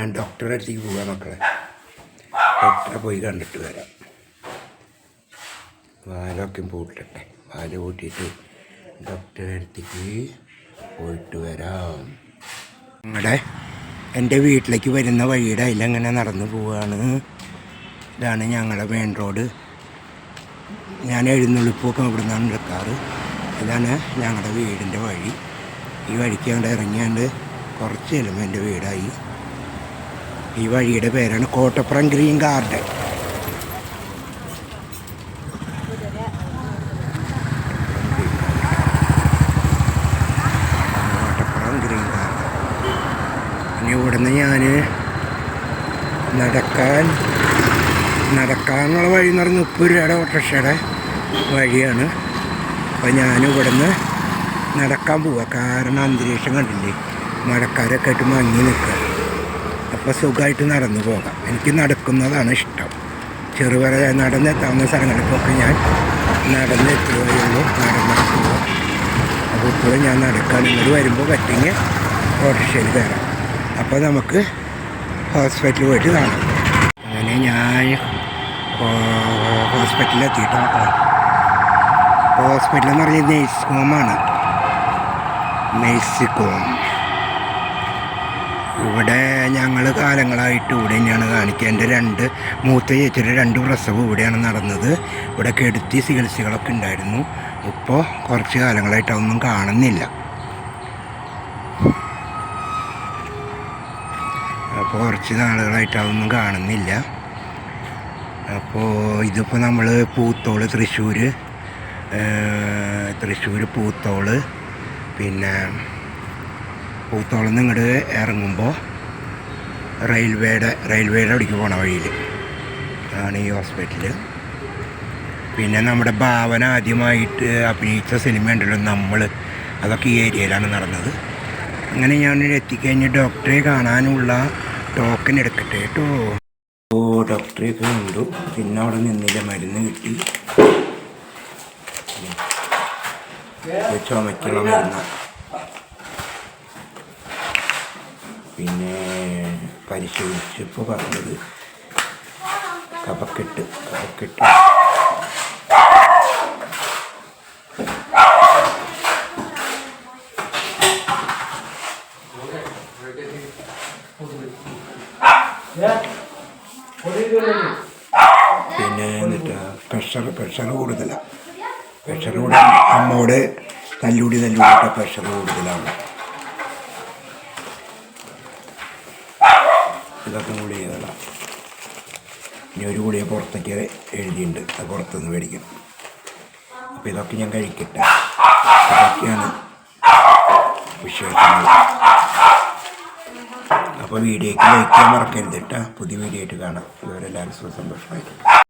ഞാൻ ഡോക്ടറെ അടുത്തേക്ക് പോകാം മക്കളെ. ഡോക്ടറെ പോയി കണ്ടിട്ട് വരാം. വാലൊക്കെ പൂട്ടട്ടെ. വാൽ പൂട്ടിയിട്ട് ഡോക്ടറെ അടുത്തേക്ക് പോയിട്ട് വരാം. ഞങ്ങളുടെ എന്റെ വീട്ടിലേക്ക് വരുന്ന വഴിയുടെ അതിലങ്ങനെ നടന്നു പോവുകയാണ് ഇതാണ് ഞങ്ങളുടെ മെയിൻ റോഡ് ഞാൻ എഴുന്നള്ളിപ്പൊക്കെ ഇവിടെ നിന്നാണ് എടുക്കാറ് ഇതാണ് ഞങ്ങളുടെ വീടിന്റെ വഴി. ഈ വഴിക്ക് അങ്ങോട്ട് ഇറങ്ങിയാണ്ട് കുറച്ച് ചെല്ലുമ്പോൾ എന്റെ വീടായി. ഈ വഴിയുടെ പേരാണ് Kottappuram green garden. Kottappuram green garden. ഇനി ഇവിടുന്ന് ഞാൻ നടക്കാൻ നടക്കാനുള്ള വഴി എന്ന് പറഞ്ഞാൽ ഉപ്പുരയുടെ ഓട്ടോറിക്ഷയുടെ വഴിയാണ്. അപ്പോൾ ഞാൻ ഇവിടുന്ന് നടക്കാൻ പോവുക കാരണം അന്തരീക്ഷം കണ്ടില്ലേ? മഴക്കാരൊക്കെ ആയിട്ട് മങ്ങി നിൽക്കുക. അപ്പോൾ സുഖമായിട്ട് നടന്നു പോകാം. എനിക്ക് നടക്കുന്നതാണ് ഇഷ്ടം. ചെറുപറ നടന്നെത്താവുന്ന സ്ഥലങ്ങൾക്കൊക്കെ ഞാൻ നടന്നെത്തുകയുള്ളൂ നടന്നെത്തുക അപ്പോൾ ഇപ്പോഴും ഞാൻ നടക്കാൻ ഇങ്ങോട്ട് വരുമ്പോൾ പറ്റിങ്ങി ഓട്ടോറിക്ഷയിൽ കയറാം. അപ്പോൾ നമുക്ക് ഹോസ്പിറ്റലിൽ പോയിട്ട് കാണാം. അങ്ങനെ ഞാൻ ഹോസ്പിറ്റലിൽ എത്തിയിട്ടോ ഹോസ്പിറ്റൽ എന്ന് പറഞ്ഞാൽ നേഴ്സ് ഹോമാണ്. Nurse home. ഇവിടെ ഞങ്ങൾ കാലങ്ങളായിട്ട് ഇവിടെ തന്നെയാണ് കാണിക്കുക. എന്റെ രണ്ട് മൂത്ത ചേച്ചിയുടെ രണ്ട് പ്രസവം ഇവിടെയാണ് നടന്നത്. ഇവിടെ കെടുത്തി ചികിത്സകളൊക്കെ ഉണ്ടായിരുന്നു. ഇപ്പോൾ കുറച്ച് കാലങ്ങളായിട്ട് അതൊന്നും കാണുന്നില്ല. അപ്പോൾ കുറച്ച് നാളുകളായിട്ട് അതൊന്നും കാണുന്നില്ല. അപ്പോൾ ഇതിപ്പോൾ നമ്മൾ പൂത്തോൾ തൃശ്ശൂർ തൃശ്ശൂർ പൂത്തോൾ പിന്നെ പൂത്തോളിൽ നിന്ന് ഇങ്ങോട്ട് ഇറങ്ങുമ്പോൾ റെയിൽവേയുടെ റെയിൽവേയുടെ അവിടേക്ക് പോണ വഴിയിൽ ആണ് ഈ ഹോസ്പിറ്റൽ പിന്നെ നമ്മുടെ ഭാവന ആദ്യമായിട്ട് അഭിനയിച്ച സിനിമ ഉണ്ടല്ലോ നമ്മൾ അതൊക്കെ ഈ ഏരിയയിലാണ് നടന്നത്. അങ്ങനെ ഞാൻ എത്തിക്കഴിഞ്ഞ് ഡോക്ടറെ കാണാനുള്ള ടോക്കൺ എടുക്കട്ടെ കേട്ടോ. ഓ ഡോക്ടറെ കണ്ടു. പിന്നെ അവിടെ നിന്നില്ല. മരുന്ന് കിട്ടി. ചുമയ്ക്കുള്ള ചുമക്കുള്ള മരുന്ന് പിന്നെ പരിശോധിച്ചപ്പോൾ പറഞ്ഞത് കപക്കെട്ട് കപക്കെട്ട് പിന്നെ എന്നിട്ട് പ്രഷർ പ്രഷർ കൂടുതലാണ് പ്രഷർ കൂടുതൽ അമ്മോട് തല്ലൂടി തല്ലൂടിയിട്ട് പ്രഷർ കൂടുതലാണ്. ഇതൊക്കെ ഗുളികകളാണ് ഇനി ഒരു കൂടിയ പുറത്തേക്ക് എഴുതിയിട്ടുണ്ട്. അത് പുറത്തുനിന്ന് മേടിക്കും. അപ്പോൾ ഇതൊക്കെ ഞാൻ കഴിക്കട്ടെ. ഇതൊക്കെയാണ് വിശേഷങ്ങൾ. അപ്പോൾ വീഡിയോയ്ക്ക് ചെയ്യാൻ മറക്കരുത് കേട്ടോ. പുതിയ വീഡിയോ ആയിട്ട് കാണാം. ഇവരെല്ലാവരും സുഖസന്തോഷമായിരിക്കും